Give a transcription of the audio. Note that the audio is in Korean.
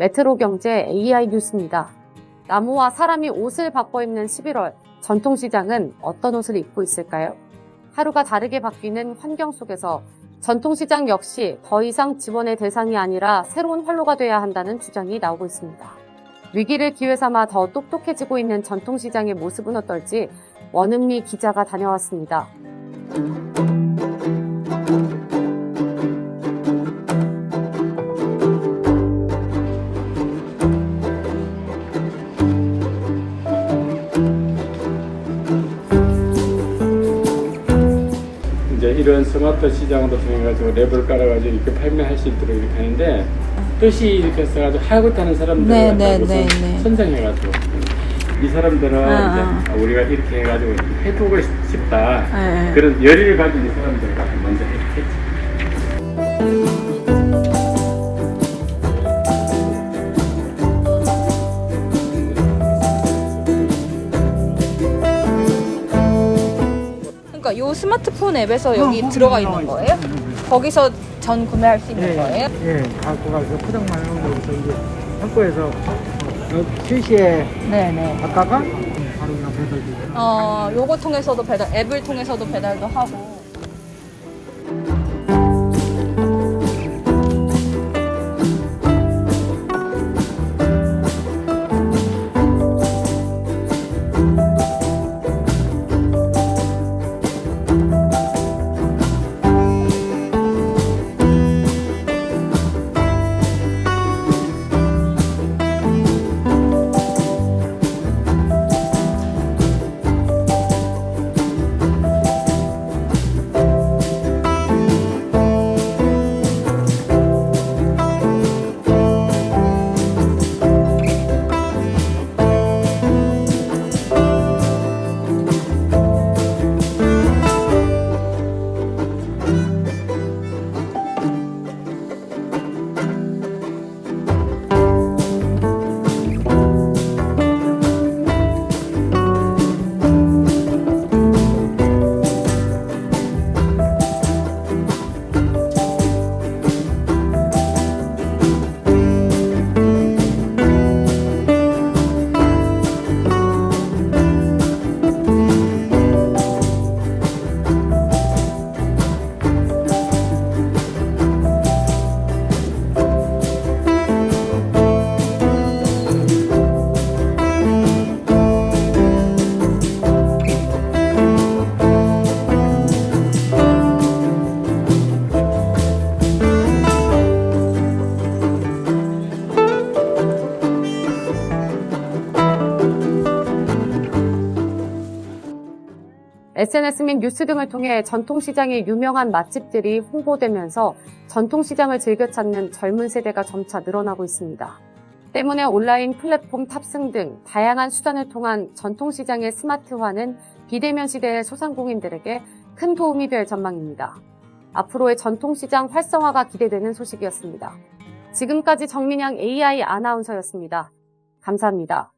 메트로 경제 AI 뉴스입니다. 나무와 사람이 옷을 바꿔 입는 11월, 전통시장은 어떤 옷을 입고 있을까요? 하루가 다르게 바뀌는 환경 속에서 전통시장 역시 더 이상 지원의 대상이 아니라 새로운 활로가 돼야 한다는 주장이 나오고 있습니다. 위기를 기회 삼아 더 똑똑해지고 있는 전통시장의 모습은 어떨지 원은미 기자가 다녀왔습니다. 이런 스마트 시장으로 통해 가지고 랩을 깔아가지고 이렇게 판매할 수 있도록 이렇게 하는데 뜻이 이렇게 써가지고 하고 타는 사람들을 네, 네, 네, 네. 선정해가지고 이 사람들은 아, 이제 우리가 이렇게 해가지고 해보고 싶다 네. 그런 열의를 가진 이 사람들과 먼저 그러니까 요 스마트폰 앱에서 여기 들어가 있는 거예요? 거기서 전 구매할 수 있는 거예요? 예, 갖고 가서 포장만 하고 그래서 이제 창고에서 어, 출시에 네네. 갔다가 바로 그냥 배달되고. 어, 요거 통해서도 배달, 앱을 통해서도 배달도 하고. SNS 및 뉴스 등을 통해 전통시장의 유명한 맛집들이 홍보되면서 전통시장을 즐겨 찾는 젊은 세대가 점차 늘어나고 있습니다. 때문에 온라인 플랫폼 탑승 등 다양한 수단을 통한 전통시장의 스마트화는 비대면 시대의 소상공인들에게 큰 도움이 될 전망입니다. 앞으로의 전통시장 활성화가 기대되는 소식이었습니다. 지금까지 정민양 AI 아나운서였습니다. 감사합니다.